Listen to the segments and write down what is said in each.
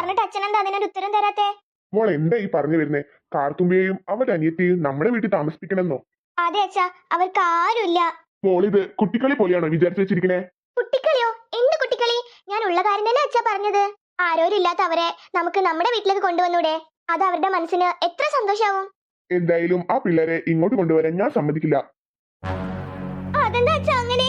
അച്ഛനെന്താ അതിനൊരു ഉത്തരം തരാത്തെ? മോൾ എന്താ ഈ പറഞ്ഞു വരുന്നേ? കാർത്തുമ്പിയെയും അവരുടെ അനിയത്തെയും നമ്മുടെ വീട്ടിൽ താമസിപ്പിക്കണമെന്നോ? അതെ അച്ഛാ അവർക്ക് ആരുമില്ല. മോൾ ഇത് കുട്ടിക്കളി പോലെയാണോ വിചാരിച്ചു വെച്ചിരിക്കണേ? കുട്ടിക്കളിയോ? എന്ത് കുട്ടിക്കളി? ഞാൻ ഉള്ള കാര്യം തന്നെ അച്ഛാ പറഞ്ഞത്. ആരോരും ഇല്ലാത്ത അവരെ നമുക്ക് നമ്മുടെ വീട്ടിലേക്ക് കൊണ്ടുവന്നൂടെ? അത് അവരുടെ മനസ്സിന് എത്ര സന്തോഷാവും? എന്തായാലും ആ പിള്ളേരെ ഇങ്ങോട്ട് കൊണ്ടുവരാൻ ഞാൻ സമ്മതിക്കില്ല. അതെന്താ അച്ഛാ അങ്ങനെ?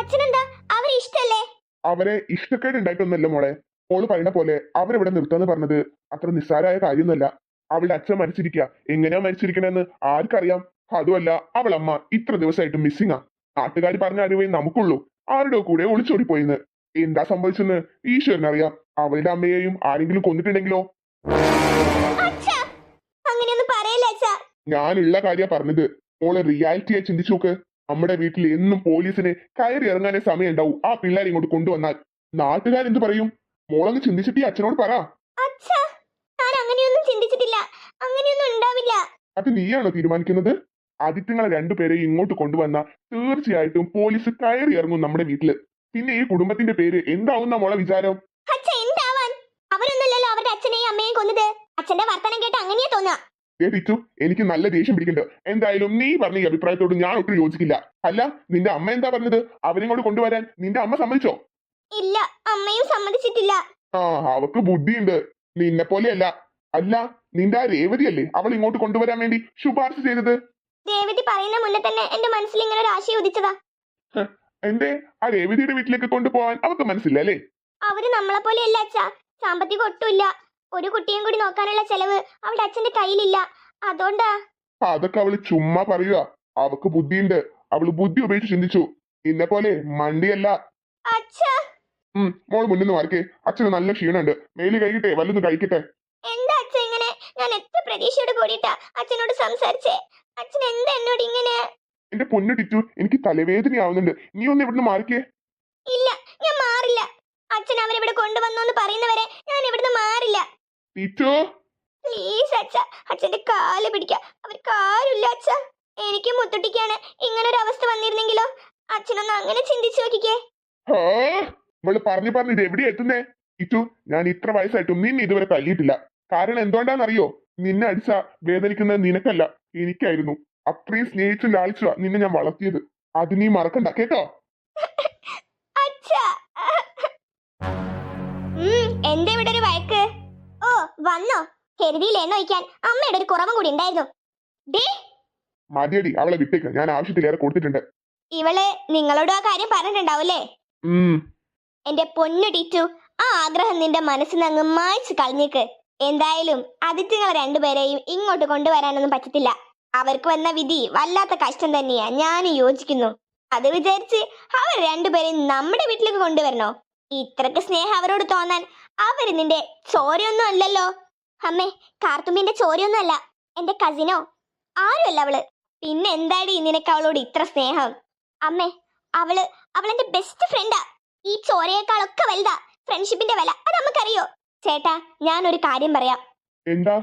അച്ഛനെന്താ? അവരെ ഇഷ്ടല്ലേ അവരെ ഇഷ്ടക്കേട് ഉണ്ടായിട്ടൊന്നുമല്ല മോളെ. മോൾ പറയുന്ന പോലെ അവരിവിടെ നിർത്താന്ന് പറഞ്ഞത് അത്ര നിസ്സാരമായ കാര്യമൊന്നുമല്ല. അവളുടെ അച്ഛൻ മരിച്ചിരിക്കുക എങ്ങനെയാ മരിച്ചിരിക്കണെന്ന് ആർക്കറിയാം? അതുമല്ല അവളമ്മ ഇത്ര ദിവസമായിട്ട് മിസ്സിങ്ങാ നാട്ടുകാർ പറഞ്ഞ അറിവേ നമുക്കുള്ളൂ. ആരുടെ കൂടെ ഒളിച്ചോടി പോയിന്ന് എന്താ സംഭവിച്ചെന്ന് ഈശ്വരനറിയാം. അവളുടെ അമ്മയെയും ആരെങ്കിലും കൊന്നിട്ടുണ്ടെങ്കിലോ? ഞാനുള്ള കാര്യ പറഞ്ഞത്. ഓളെ റിയാലിറ്റിയെ ചിന്തിച്ചു നോക്ക്. നമ്മുടെ വീട്ടിൽ എന്നും പോലീസിന് കയറി ഇറങ്ങാനേ സമയം ഉണ്ടാവും ആ പിള്ളേരെ ഇങ്ങോട്ട് കൊണ്ടുവന്നാൽ നാട്ടുകാരെന്ത് പറയും? മോളങ്ങ് ചിന്തിച്ചിട്ട് ഈ അച്ഛനോട് പറ. അച്ഛാ ഞാൻ അങ്ങനെയൊന്നും ചിന്തിച്ചിട്ടില്ല. അങ്ങനെയൊന്നും ഉണ്ടാവില്ല. അത് നീയാണോ തീരുമാനിക്കുന്നത്? ആദിത്യങ്ങളെ രണ്ടുപേരെയും ഇങ്ങോട്ട് കൊണ്ടുവന്ന തീർച്ചയായിട്ടും പോലീസ് കയറി ഇറങ്ങും നമ്മുടെ വീട്ടിൽ. പിന്നെ ഈ കുടുംബത്തിന്റെ പേര് എന്താവുന്ന മോളെ വിചാരം? അച്ഛ എന്താവാൻ? അവരൊന്നുമല്ലല്ലോ അവരുടെ അച്ഛനെയും അമ്മയെയും കൊന്നത്. അച്ഛന്റെ വർത്തനം കേട്ട് അങ്ങനെയാ തോന്നുക എനിക്ക് നല്ല ദേഷ്യം പിടിക്കുന്നുണ്ട്. എന്തായാലും നീ പറഞ്ഞ ഈ അഭിപ്രായത്തോട് ഞാൻ ഒട്ടും യോജിക്കില്ല. അല്ല നിന്റെ അമ്മ എന്താ പറഞ്ഞത്? അവരിങ്ങോട്ട് കൊണ്ടുവരാൻ നിന്റെ അമ്മ സമ്മതിച്ചോ? ഇല്ല അമ്മയും സമ്മതിച്ചിട്ടില്ല. ആ അവക്ക് ബുദ്ധിയുണ്ട്. നിന്നെ പോലെയല്ല അല്ല നിന്റെ ആ രേവതിയല്ലേ അവൾ ഇങ്ങോട്ട് കൊണ്ടുവരാൻ വേണ്ടി ശുപാർശ ചെയ്തത്? രേവതി പറയുന്ന മുന്നേ തന്നെ എന്റെ മനസ്സിൽ ഇങ്ങനെ ഒരു ആശയം ഉദിച്ചതാ. എന്തേ? ആ രേവതിയുടെ വീട്ടിലേക്ക് കൊണ്ടുപോവാൻ അവക്ക് മനസ്സില്ല അല്ലേ? അവർ നമ്മളെ പോലെയല്ല അച്ഛാ. സാമ്പത്തികം ഒട്ടുമില്ല. ഒരു കുട്ടിയും കൂടി നോക്കാനുള്ള ചെലവ് അവളുടെ അച്ഛന്റെ കയ്യിലില്ല. അതുകൊണ്ടാ. അതൊക്കെ അവൾ ചുമ്മാ പറയുക അവക്ക് ബുദ്ധിയുണ്ട്. അവൾ ബുദ്ധി ഉപയോഗിച്ച് ചിന്തിച്ചു. ഇന്നെ പോലെ മണ്ടിയല്ല. അച്ഛാ. ഉം. മോൾ മുന്നിൽ നിന്ന് മാറിക്കേ അച്ഛന് നല്ല ക്ഷീണുണ്ട്. മേലി കഴിക്കട്ടെ വല്ലതും കഴിക്കട്ടെ. എന്താ അച്ഛൻ ഇങ്ങനെ? ഞാൻ എത്ര പ്രതീക്ഷയോട് കൂടിയിട്ടാ അച്ഛനോട് സംസാരിച്ചേ? അച്ഛൻ എന്താ എന്നോട് ഇങ്ങനെ? എന്റെ പൊന്നു ടിറ്റു എനിക്ക് തലവേദനയാവുന്നുണ്ട്. നീ ഒന്ന് ഇവിടുന്ന് മാറിക്കേ. ഇല്ല ഞാൻ മാറില്ല. അച്ഛൻ അവരിവിടെ കൊണ്ടുവന്നു എന്ന് പറയുന്നവരെ ഞാൻ ഇവിടുന്ന് മാറില്ല. ടിറ്റു! പ്ലീസ് അച്ഛ അച്ഛന്റെ കാൽ പിടിക്ക. അവർക്ക് ആരുമില്ല അച്ഛ. എനിക്ക് മുത്തുട്ടിക്കാണ് ഇങ്ങനെ ഒരു അവസ്ഥ വന്നിരുന്നെങ്കിലോ? അച്ഛനൊന്ന് അങ്ങനെ ചിന്തിച്ചു നോക്കിക്കേ. ഹാ? ഇവൾ പറഞ്ഞു പറഞ്ഞു ഇത് എവിടെയാ എത്തുന്നേ? ഇറ്റു ഞാൻ ഇത്ര വയസ്സായിട്ടും നിന്നെ ഇതുവരെ തല്ലിയിട്ടില്ല. കാരണം എന്തുകൊണ്ടാണെന്നറിയോ? നിന്നെ അടിച്ച വേദനിക്കുന്നത് നിനക്കല്ല എനിക്കായിരുന്നു. അത്രയും സ്നേഹിച്ചു ലാളിച്ചു നിന്നെ ഞാൻ വളർത്തിയത്. അത് നീ മറക്കണ്ട കേട്ടോ? ഇവിടെ ഒരു വഴക്ക്? ഓ വന്നോ. കരുതിയില്ലേ നോക്കാൻ അമ്മയുടെ ഒരു കുറവും കൂടി ഉണ്ടായിരുന്നു. മതിയടി അവളെ വിട്ടേക്ക്. ഞാൻ ആവശ്യത്തിലേറെ കൊടുത്തിട്ടുണ്ട്. ഇവൾ നിങ്ങളോട് ആ കാര്യം പറഞ്ഞിട്ടുണ്ടാവൂലേ എന്റെ പൊന്നു ടിറ്റു ആ ആഗ്രഹം നിന്റെ മനസ്സിൽ നിന്ന് മായ്ച്ചു കളഞ്ഞേക്ക്. എന്തായാലും അതിഥികൾ രണ്ടുപേരെയും ഇങ്ങോട്ട് കൊണ്ടുവരാനൊന്നും പറ്റത്തില്ല. അവർക്ക് വന്ന വിധി വല്ലാത്ത കഷ്ടം തന്നെയാ ഞാൻ യോജിക്കുന്നു. അത് വിചാരിച്ച് അവർ രണ്ടുപേരെയും നമ്മുടെ വീട്ടിലേക്ക് കൊണ്ടുവരണോ? ഇത്രക്ക് സ്നേഹം അവരോട് തോന്നാൻ അവർ നിന്റെ ചോരയൊന്നും അല്ലല്ലോ? അമ്മേ കാർത്തുമ്പിന്റെ ചോരയൊന്നും അല്ല. എന്റെ കസിനോ ആരുമല്ല അവൾ? പിന്നെ എന്താടി നിനക്ക് അവളോട് ഇത്ര സ്നേഹം? അമ്മേ അവൾ അവളെന്റെ ബെസ്റ്റ് ഫ്രണ്ടാ ഈ ചോരയേക്കാളൊക്കെ വലുതാ. ഫ്രണ്ട്ഷിപ്പിന്റെ വില. അത് നമുക്കറിയോ? ചേട്ടാ ഞാൻ ഒരു കാര്യം പറയാം. എന്താ?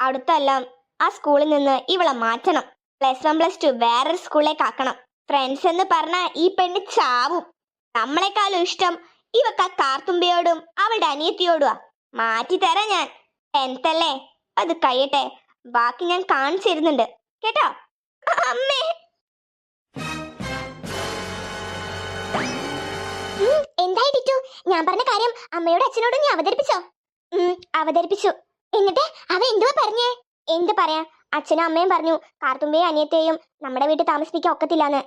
അടുത്തെല്ലാം ആ സ്കൂളിൽ നിന്ന് ഇവളെ മാറ്റണം. പ്ലസ് വൺ പ്ലസ് ടു വേറൊരു സ്കൂളിലേക്ക് ആക്കണം. ഫ്രണ്ട്സ് എന്ന് പറഞ്ഞാ ഈ പെണ്ണ് ചാവും. നമ്മളെക്കാളും ഇഷ്ടം ഇവക്ക് ആ കാർത്തുമ്പയോടും അവളുടെ അനിയത്തിയോടുവാ. മാറ്റി തരാം ഞാൻ ടെൻത്തല്ലേ അത് കഴിയട്ടെ. ബാക്കി ഞാൻ കാണിച്ചു തരുന്നുണ്ട്. കേട്ടോ? അമ്മേ! എന്തായി ഞാൻ പറഞ്ഞ കാര്യം അമ്മയോട് അച്ഛനോട് നീ അവതരിപ്പിച്ചോ? അവതരിപ്പിച്ചു. എന്നിട്ട് അവ എന്തുവാ പറഞ്ഞേ? എന്ത് പറയാ? അച്ഛനും അമ്മയും പറഞ്ഞു കാർത്തുമ്പയും അനിയത്തെയും നമ്മുടെ വീട്ടിൽ താമസിപ്പിക്കാൻ ഒക്കത്തില്ലാന്ന്.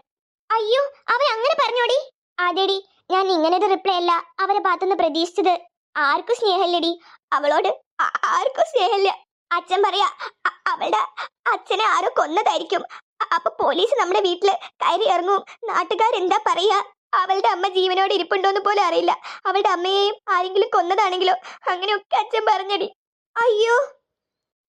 അയ്യോ അവ അങ്ങനെ പറഞ്ഞോടി? അതെടി ഞാൻ ഇങ്ങനെ ഒരു റിപ്ലൈ അല്ല അവരെ ഭാഗത്തുനിന്ന് പ്രതീക്ഷിച്ചത്. ആർക്കും സ്നേഹമില്ലടി. അവളോട് ആർക്കും സ്നേഹമില്ല. അച്ഛൻ പറയാ അവളുടെ അച്ഛനെ ആരോ കൊന്നതായിരിക്കും. അപ്പൊ പോലീസ് നമ്മുടെ വീട്ടിൽ കയറി ഇറങ്ങും. നാട്ടുകാരെന്താ പറയാ? അവളുടെ അമ്മ ജീവനോടെ ഇരിപ്പുണ്ടോന്ന് പോലും അറിയില്ല. അവളുടെ അമ്മയെയും ആരെങ്കിലും കൊന്നതാണെങ്കിലോ? അങ്ങനെയൊക്കെ അച്ഛൻ പറഞ്ഞടി. അയ്യോ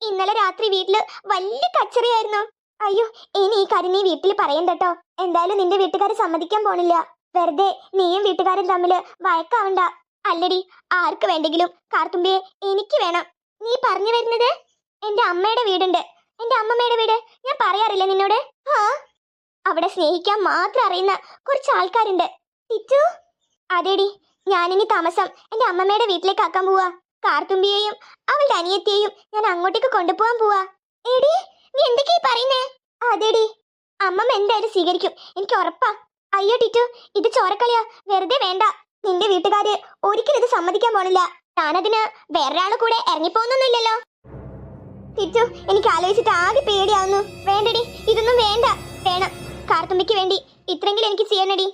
ഇന്നലെ രാത്രി വീട്ടിൽ വലിയ കച്ചറിയായിരുന്നു? അയ്യോ ഇനി ഈ കാര്യം നീ വീട്ടിൽ പറയണ്ടട്ടോ. എന്തായാലും നിന്റെ വീട്ടുകാരെ സമ്മതിക്കാൻ പോണില്ല. വെറുതെ നീയും വീട്ടുകാരും തമ്മിൽ വഴക്കാവണ്ട. അല്ലടി ആർക്ക് വേണ്ടെങ്കിലും കാർത്തുമ്പിയെ എനിക്ക് വേണം. നീ പറഞ്ഞു വരുന്നത്? എന്റെ അമ്മയുടെ വീടുണ്ട്. എന്റെ അമ്മമ്മയുടെ വീട്? ഞാൻ പറയാറില്ല നിന്നോട്? ആ അവിടെ സ്നേഹിക്കാൻ മാത്രം അറിയുന്ന കുറച്ച് ആൾക്കാരുണ്ട്. ടിറ്റു? അതേടി ഞാനിനി താമസം എന്റെ അമ്മമ്മയുടെ വീട്ടിലേക്ക് ആക്കാൻ പോവാ. കാർത്തുമ്പിയെയും അവളുടെ അനിയത്തിയെയും ഞാൻ അങ്ങോട്ടേക്ക് കൊണ്ടുപോകാൻ പോവാ. എടി നീ എന്തൊക്കെയാ പറയുന്നേ? അതെടി അമ്മമ്മ എന്തായാലും സ്വീകരിക്കും. എനിക്ക് ഉറപ്പാ. അയ്യോ ടിറ്റു ഇത് ചോരക്കളിയാ. വെറുതെ വേണ്ട. നിന്റെ വീട്ടുകാര് ഒരിക്കലും ഇത് സമ്മതിക്കാൻ പോണില്ല. താനതിന് വേറൊരാളെ കൂടെ ഇറങ്ങിപ്പോന്നൊന്നുമില്ലല്ലോ ടിറ്റു എനിക്ക് ആലോചിച്ചിട്ട് ആകെ പേടിയാവുന്നു. വേണ്ടടി ഇതൊന്നും വേണ്ട. വേണം. കാർത്തുമ്പിക്ക് വേണ്ടി ഇത്രയെങ്കിലും എനിക്ക് ചെയ്യണടി